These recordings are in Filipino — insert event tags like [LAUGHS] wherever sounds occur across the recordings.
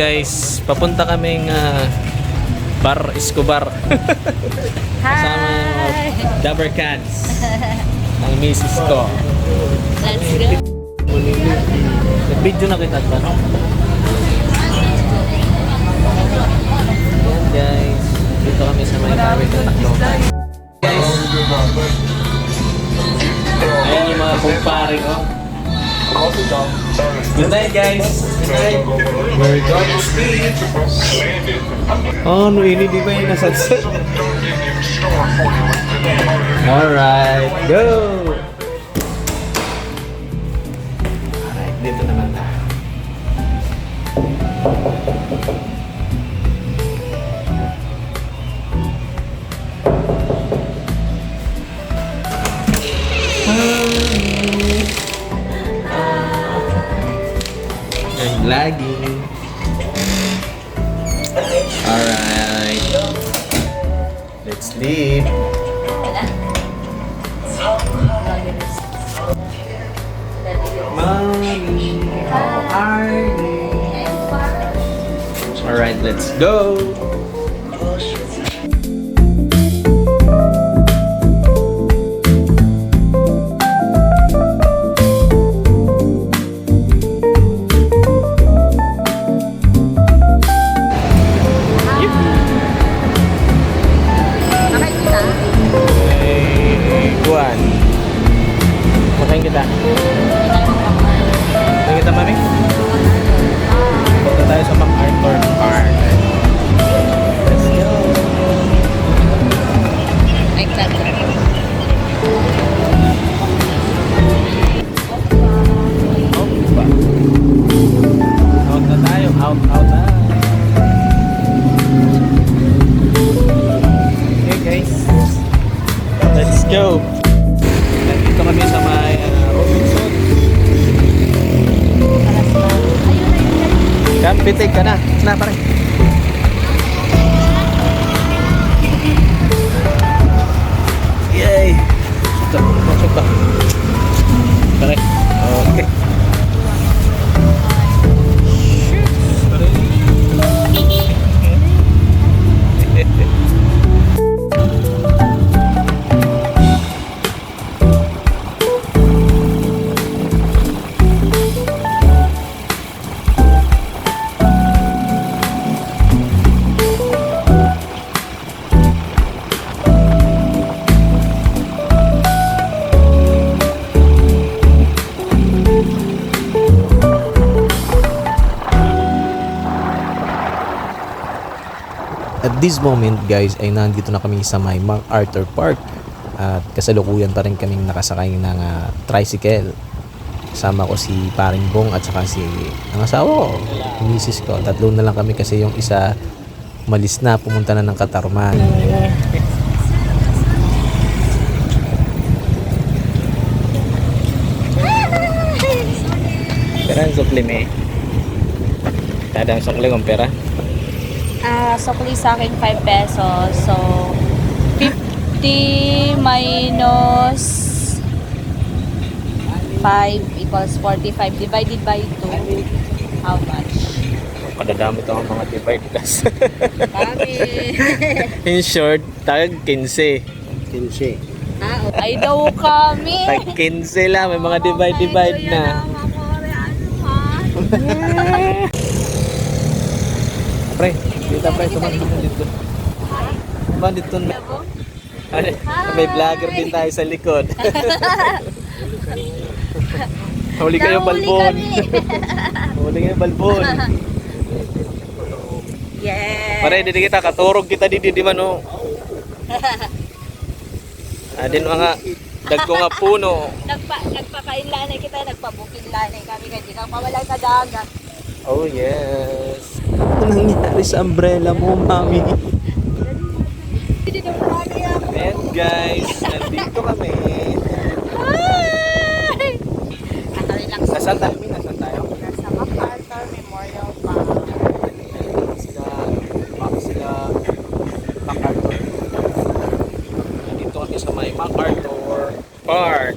guys, papunta kaming ah, Bar Escobar. [LAUGHS] Kasama yung Dabber Cats. Ang misis ko. Let's go. Nag-video na kita ba? Guys. Dito kami sa may kawit ng Tacloban. Guys. Ayan yung mga kumpare ko. Good night guys. Good night. To sleep. Oh, no, ini di ba yung nasa? Alright, go! Alright, dito naman tayo. Alright. Let's you? Alright, let's go. Kita, mami? Punta tayo sa MacArthur pitig ka na. Na, pare. At this moment guys ay nandito na kami sa may MacArthur Park at kasalukuyan pa rin kaming nakasakay ng ah, tricycle. Kasama ko si Paring Bong at saka si ang asawa ko, misis ko. Tatlo na lang kami kasi yung isa malis na, pumunta na ng Katarman. Pera ang sukli may. Tada ang sukli kung pera. Ah, sukli sa akin 5 pesos. So, 50 minus 5 equals 45 divided by 2. How much? Kadadamit ang mga divide class. Kami. In short, tag 15. 15. ah, ay daw kami. Tag 15 lang, may mga divide-divide na. [LAUGHS] Pre, dito pre, tumakbo mo dito. Tumakbo dito. Ano, may vlogger din tayo sa likod. [LAUGHS] [LAUGHS] Huli kayo balbon. Huli kayo balbon. Yeah. Pare, dito kita, katurog kita di di man oh. [LAUGHS] Adin mga dagko nga puno. Nagpa, nagpakainlanay kita, nagpabukinlanay kami kaya di ka dagat. Oh yes. Ano nangyari sa umbrella mo, mami? And guys, nandito kami. Hi! Nasaan tayo? Min? Nasaan tayo? Nasa MacArthur Memorial Park. Sila, baka sila MacArthur. Nandito kami sa may MacArthur Park.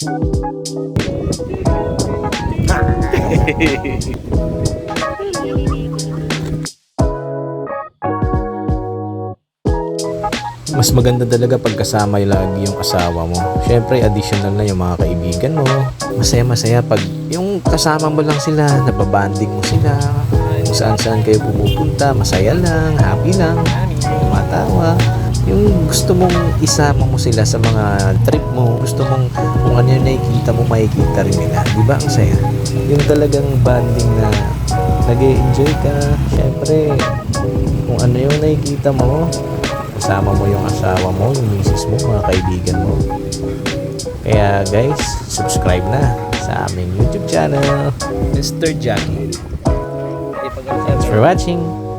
mas maganda talaga pag kasama yung lagi yung asawa mo. Siyempre, additional na yung mga kaibigan mo. Masaya-masaya pag yung kasama mo lang sila, nababanding mo sila. Kung saan-saan kayo pumupunta, masaya lang, happy lang, tumatawa. Yung gusto mong isama mo sila sa mga trip mo, gusto mong kung ano yung nakikita mo, makikita rin nila. Di ba? Ang saya. Yung talagang banding na nag enjoy ka. Siyempre, kung ano yung nakikita mo, kasama mo yung asawa mo, yung misis mo, mga kaibigan mo. Kaya guys, subscribe na sa aming YouTube channel. Mr. Jackie. Thanks for watching.